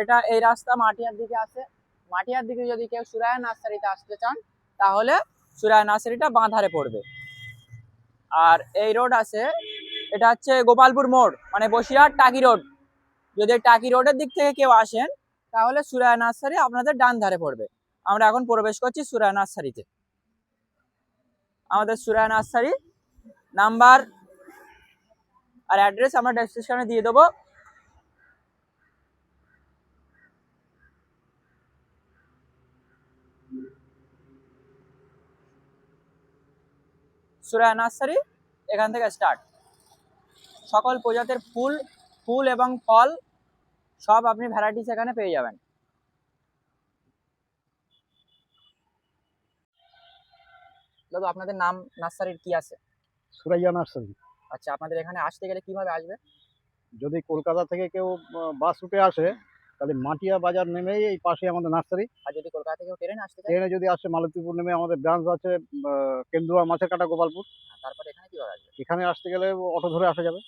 এটা এই রাস্তা মাটিয়ার দিকে আছে। মাটিয়ার দিকে যদি কেউ সুরায় নার্সারিতে আসতে চান, তাহলে সুরায় নার্সারিটা বাঁধারে পড়বে। আর এই রোড আছে, এটা হচ্ছে গোপালপুর মোড় মানে বসিরহাট টাকি রোড। যদি টাকি রোডের দিক থেকে কেউ আসেন, তাহলে সুরায় নার্সারি আপনাদের ডান ধারে পড়বে। আমরা এখন প্রবেশ করছি সুরায় নার্সারিতে। আমাদের সুরায় নার্সারি নাম্বার আর অ্যাড্রেস আমরা ডেসক্রিপশনে দিয়ে দেবো। সুরায়া নার্সারি এখান থেকে স্টার্ট সকল প্রজাতির ফুল ফুল এবং ফল সব আপনি ভ্যারাইটিস এখানে পেয়ে যাবেন। দাদু আপনাদের নাম নার্সারির কি আছে? সুরাইয়া নার্সারি। আচ্ছা আপনাদের এখানে আসতে গেলে কীভাবে আসবে? যদি কলকাতা থেকে কেউ বাস রুটে আসে তাহলে মাটিয়া বাজার নেমেই এই পাশে আমাদের নার্সারি। আর যদি কলকাতা থেকে ট্রেনে আসতে চায়? ট্রেনে যদি আসে মালতীপুর নেমে আমাদের ব্রাঞ্চ আছে কেন্দুয়া মাছের কাটা গোপালপুর তারপর এখানে কীভাবে আসবে? এখানে আসতে গেলে অটো ধরে আসা যাবে।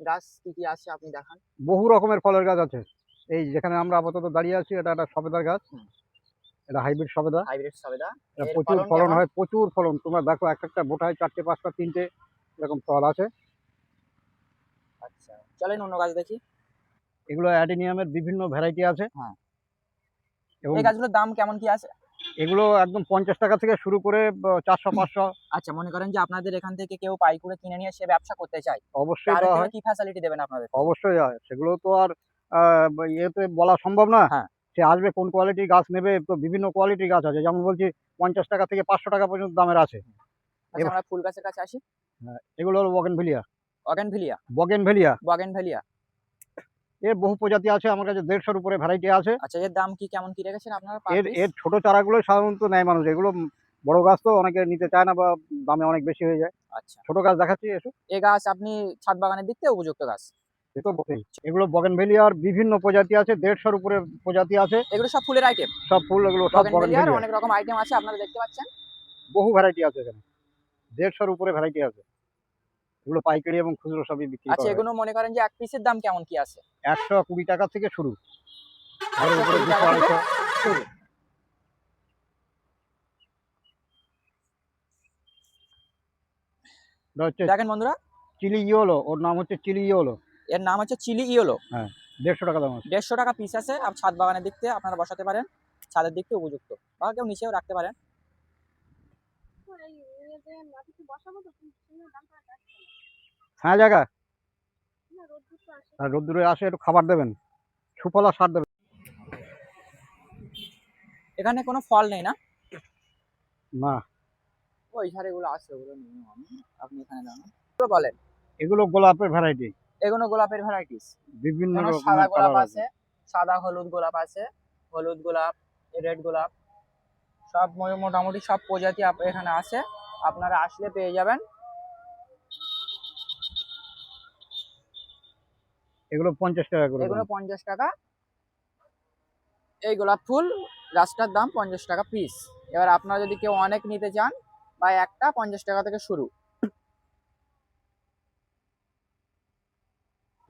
গাছ কি কি আছে আপনি দেখান? বহু রকমের ফলের গাছ আছে। এই যেখানে আমরা আপাতত দাঁড়িয়ে আছি এটা একটা সবেদার গাছ। এটা হাইব্রিড সবেদা। হাইব্রিড সবেদা। এটা প্রচুর ফলন ফলন হয় প্রচুর ফলন। তোমরা দেখো এক একটা বোটায় চারটে পাঁচটা তিনটে এরকম ফল আছে। আচ্ছা। চলেন অন্য গাছ দেখি। এগুলো অ্যাডিনিয়ামের বিভিন্ন ভ্যারাইটি আছে। হ্যাঁ। এবং এই গাছগুলোর দাম কেমন কি আছে? এগুলো একদম পঞ্চাশ টাকা থেকে শুরু করে চারশো পাঁচশো। আচ্ছা মনে করেন যে আপনাদের এখান থেকে কেউ পাই করে কিনে নিয়ে সে ব্যবসা করতে চায় অবশ্যই হয়। কি ফ্যাসিলিটি দেবেন আপনাদের? অবশ্যই হয়। সেগুলো তো আর ইয়েতে বলা সম্ভব না। হ্যাঁ। সে আসবে কোন কোয়ালিটির গাছ নেবে তো বিভিন্ন কোয়ালিটির গাছ আছে। যেমন বলছি পঞ্চাশ টাকা থেকে পাঁচশো টাকা পর্যন্ত দামের আছে। আচ্ছা আমরা ফুল গাছের কাছে আসি। এগুলো হলো বগেন ভেলিয়া অগেন ভেলিয়া এর বহু প্রজাতি আছে আমার কাছে দেড়শোর উপরে ভ্যারাইটি আছে। আচ্ছা এর দাম কি কেমন কি রেখেছেন আপনারা এর? এর ছোট চারাগুলো সাধারণত নেয় মানুষ এগুলো বড় গাছ তো অনেকে নিতে চায় না বা দামে অনেক বেশি হয়ে যায়। আচ্ছা। ছোট গাছ দেখাচ্ছি এসো। এই গাছ আপনি ছাদ বাগানের দিক থেকে উপযুক্ত গাছ? এ তো বটেই। এগুলো বগেন ভেলিয়ার বিভিন্ন প্রজাতি আছে দেড়শোর উপরে প্রজাতি আছে। এগুলো সব ফুলের আইটেম সব ফুল এগুলো সব বগেন বগেন অনেক রকম আইটেম আছে আপনারা দেখতে পাচ্ছেন? বহু ভ্যারাইটি আছে এখানে। দেড়শোর উপরে ভ্যারাইটি আছে। এগুলো পাইকারি এবং খুচরো সবই বিক্রি আচ্ছা এগুলো মনে করেন যে এক পিসের দাম কেমন কি আছে? একশো কুড়ি টাকা থেকে শুরু। শুরু। হচ্ছে দেখেন বন্ধুরা। চিলি ইয়োলো ওর নাম হচ্ছে চিলি ইয়োলো। এর নাম হচ্ছে চিলি ইয়েলো। দেড়শো টাকা দাম আছে। দেড়শো টাকা পিস আছে আর ছাদ বাগানের দিক থেকে আপনারা বসাতে পারেন। ছাদের দিক থেকে উপযুক্ত। বা কেউ নিচেও রাখতে পারেন। হ্যাঁ জায়গা? আর রোদ্দুরে আসে একটু খাবার দেবেন। সুফলা সার দেবেন। এখানে কোনো ফল নেই না? না। ওই ধারে এগুলো আছে ওগুলো নিয়ে আমি। আপনি এখানে জানান বলেন। এগুলো গোলাপের ভ্যারাইটি এগুলো গোলাপের ভ্যারাইটিস বিভিন্ন সাদা গোলাপ আছে। সাদা হলুদ গোলাপ আছে হলুদ গোলাপ রেড গোলাপ। সব মোটামুটি সব প্রজাতি এখানে আছে। আপনারা আসলে পেয়ে যাবেন। এগুলো পঞ্চাশ টাকা করে এগুলো পঞ্চাশ টাকা। এই গোলাপ ফুল গাছটার দাম পঞ্চাশ টাকা পিস এবার আপনারা যদি কেউ অনেক নিতে চান বা একটা পঞ্চাশ টাকা থেকে শুরু।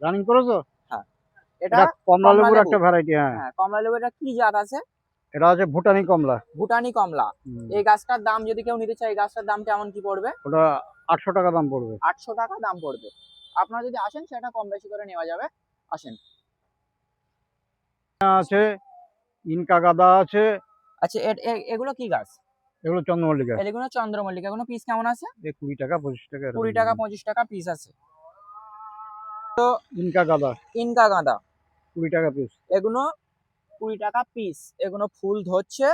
রানিং করেছ? এটা এটা কমলা লেবুর। একটা ভ্যারাইটি হ্যাঁ। হ্যাঁ কমলা লেবু এটা কি জাত আছে? এটা আছে ভুটানি কমলা। ভুটানি কমলা। এই গাছটার দাম যদি কেউ নিতে চায় এই গাছটার দাম কেমন কি পড়বে? ওটা আটশো টাকা দাম পড়বে। আটশো টাকা দাম পড়বে। আপনারা যদি আসেন সেটা কম বেশি করে নেওয়া যাবে। আসেন। আছে ইনকা গাদা আছে। আচ্ছা এগুলো কি গাছ? এগুলো চন্দ্রমল্লিকা। এগুলো চন্দ্রমল্লিকা। এগুলো পিস কেমন আছে? কুড়ি টাকা পঁচিশ টাকা। কুড়ি টাকা পঁচিশ টাকা পিস আছে। তো ইনকা গাদা। ইনকা গাঁদা। কুড়ি টাকা পিস এগুলো কুড়ি টাকা পিস এগুলো ফুল ধরছে।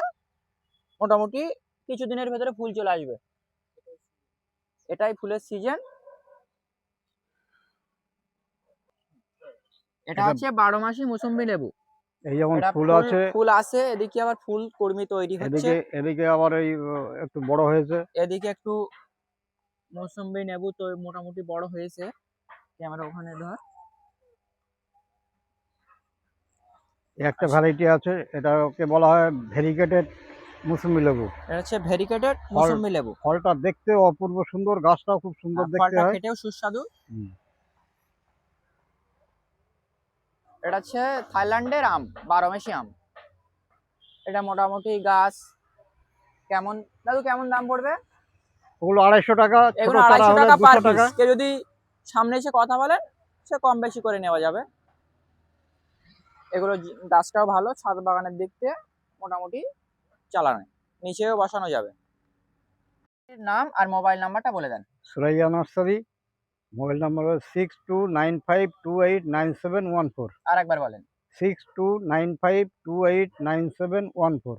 মোটামুটি কিছুদিনের ভেতরে ফুল চলে আসবে। এটাই ফুলের সিজন এটা হচ্ছে বারো মাসি মুসম্বি লেবু। এই যেমন ফুল আছে ফুল আছে এদিকে আবার ফুল কর্মী তৈরি হচ্ছে। এদিকে এদিকে আবার এই একটু বড় হয়েছে। এদিকে একটু মৌসুম্বি নেবু তো মোটামুটি বড় হয়েছে। ক্যামেরা ওখানে ধর। একটা ভ্যারাইটি আছে এটাকে বলা হয় ভেরিকেটেড মুসুমি লেবু। এটা হচ্ছে ভেরিকেটেড মৌসুম্বি লেবু। ফলটা দেখতে অপূর্ব সুন্দর গাছটাও খুব সুন্দর আর দেখতে হয়। খেতেও সুস্বাদু। এটা হচ্ছে থাইল্যান্ডের আম বারোমেশি আম। এটা মোটামুটি গাছ কেমন দাদু কেমন দাম পড়বে? ওগুলো আড়াইশো টাকা এগুলো আড়াইশো টাকা পার পিস কেউ যদি সামনে এসে কথা বলেন সে কম বেশি করে নেওয়া যাবে। এগুলো গাছটাও ভালো ছাদ বাগানের দিক থেকে মোটামুটি চালানো। নিচেও বসানো যাবে। নাম আর মোবাইল নাম্বারটা বলে দেন। Suraiya nursery mobile number six two nine five two eight nine seven one four. আর একবার বলেন। Six two nine five two eight nine seven one four.